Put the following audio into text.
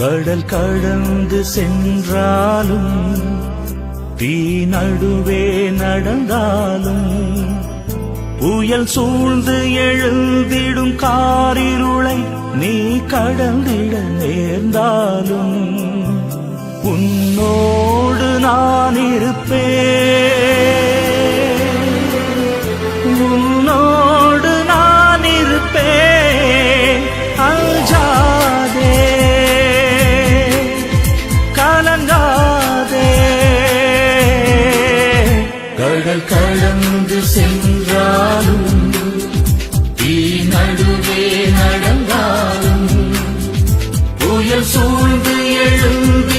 கடல் கடந்து சென்றாலும் தீ நடுவே நடந்தாலும் புயல் சூழ்ந்து எழுந்திடும் காரிருளை நீ கடந்திட நேர்ந்தாலும் உன்னோடு நான் இருப்பேன். உன்னோடு கலங்காதே. கடல் கடந்து சென்றாலும் தீ நடுவே நடந்தாலும் புயல் சூழ்ந்து எழுந்து